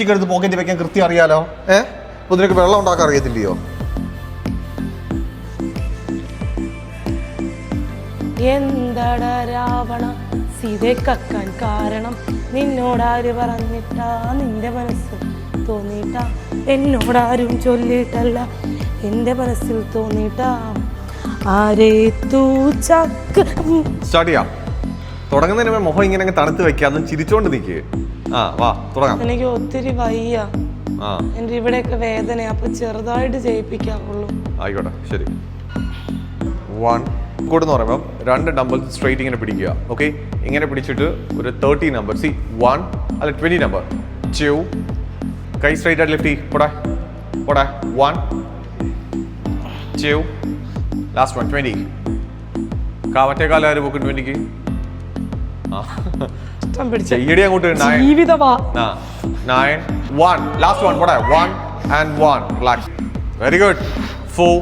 Lipstick എടുത്ത് pocket വെക്കാൻ കൃത്യം അറിയാലോ? ഏ? അപ്പൊ നിനക്ക് വെള്ളം ഉണ്ടാക്കാൻ അറിയത്തില്ലയോ? എന്താടാ രാവണ? സീതയെ കക്കാൻ കാരണം നിന്നോടാര് പറഞ്ഞിട്ടാ? നിന്റെ മനസ്സ് തോന്നിയിട്ടാ? എന്നോടാരും ചൊല്ലിയിട്ടല്ല. എന്റെ മനസ്സിൽ തോന്നിയിട്ടാ? ആരേ തൂ ചക്ക്. സ്റ്റാർട്ട് ചെയ്യാം. തുടങ്ങുന്നതിന് മുമ്പ് മുഖം ഇങ്ങനെ അങ്ങ് തണുത്ത് വെക്കാതെ ചിരിച്ചോണ്ട് നിൽക്ക് ആ വാ തുടങ്ങാം. എനിക്ക് ഒത്തിരി വയ്യ. ആ. എന്റെ ഇവിടെയൊക്കെ വേദന അപ്പൊ ചെറുതായിട്ട് ചെയ്യിപ്പിക്കാറുള്ളൂ ആയിക്കോട്ടെ ശരി. വൺ കൂടെന്ന് പറയുമ്പോൾ രണ്ട് നമ്പർ സ്ട്രൈറ്റ് ഇങ്ങനെ പിടിക്കുക ഓക്കെ ഇങ്ങനെ പിടിച്ചിട്ട് ഒരു തേർട്ടി നമ്പർ സി വൺ അല്ല ട്വന്റി നമ്പർ ടു കൈ സ്ട്രൈറ്റ് ആയിട്ട് ലിഫ്റ്റ് പോടെ പോടെ. One two last one twenty കാവറ്റേക്കാലും കാലം ആര് പോക്കും ട്വന്റിക്ക് ആ. ഇഷ്ടം പിടിച്ച. ചെയ്യടി അങ്ങോട്ട് നയൻ ജീവിതവാ. ആ. നയൻ വൺ ലാസ്റ്റ് വൺ പോടെ one and one relax very good four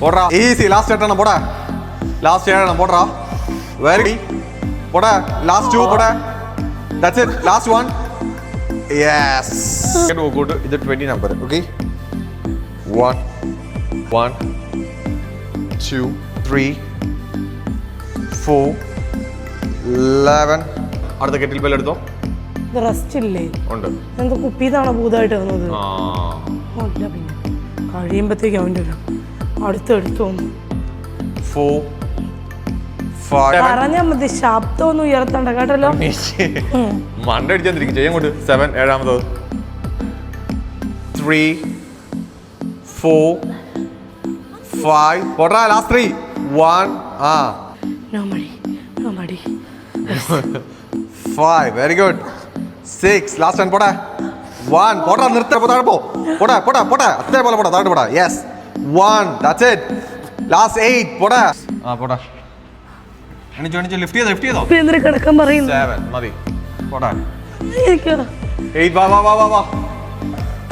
പോടാ ഈസി ലാസ്റ്റ് എട്ടെണ്ണം പോടാ ലാസ്റ്റ് ഏഴെണ്ണം പോടാ വെരി പോടാ ലാസ്റ്റ് ടു പോടാ that's it last one yes second നോക്കൂട്ട് ഇത് twenty number okay one one two three four eleven അടുത്ത കെറ്റിൽ ബെൽ എടുത്തോ? റെസ്റ്റ് ഇല്ലേ ഉണ്ട്. എന്താ കുപ്പിന്നാണോ ഭൂതമായിട്ട് വന്നത് ആ. അല്ല പിന്നെ കഴിയുമ്പോഴത്തേക്കും അവന്റെ ഒരു ഫോർ ഫൈവ് പറഞ്ഞാൽ മതി ശബ്ദമൊന്നും ഉയർത്തണ്ട കേട്ടല്ലോ? മണ്ടടിച്ചാന്നിരിക്കും ചെയ്യാൻ കൊണ്ട് സെവൻ ഏഴാമത്തത്. ത്രീ ഫോർ ഫൈവ് പോട്ടാ ലാസ്റ്റ് ത്രീ വൺ ആ. No five very good six last ten പോടാ. വൺ പോട്ടാ നിർത്ത. താഴെ പോ. പോടാ പോടാ അത്രേ പോലെ പോടാ താഴെ പോടാ. Yes one that's it last eight പോടാ. ആ പോടാ. എണിച്ചു എണിച്ചു. ലിഫ്റ്റ് ചെയ്തോ ലിഫ്റ്റ് ചെയ്തോ. ഇപ്പൊ എന്തിനു കിടക്കാൻ പറയുന്നു. സെവൻ മതി. പോടാ. എയ്റ്റ് വാ വാ വാ വാ വാ.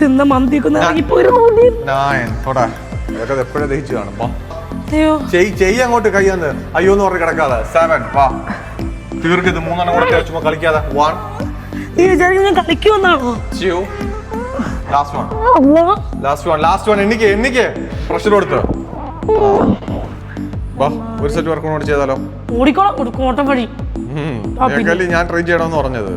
തിന്ന മന്തിക്കുന്ന നയൻ പോടാ. ഇതൊക്കെ എപ്പോഴും ദഹിച്ചു കാണും വാ അയ്യോ. ചെയ് ചെയ് അങ്ങോട്ട് കൈ അയ്യോ എന്ന് പറഞ്ഞ് കിടക്കാതെ. സെവൻ വാ. തീർക്ക്. ഇത് മൂന്നെണ്ണം കൂടെ ചുമ്മാ കളിക്കാതെ. വൺ നീ വിചാരിക്കും ഞാൻ കളിക്കുമെന്നാണോ? Two last one last one last one എനിക്ക് എനിക്ക് പ്രഷർ കൊടുത്ത്. വാ ഒരു സെറ്റ് വർക്ക് കൂടെ ചെയ്താലോ? ഓടിക്കോളാം കൊടുക്കും ഓട്ടം വഴി. ഞാൻ ട്രൈ ചെയ്യണമെന്ന് പറഞ്ഞത്.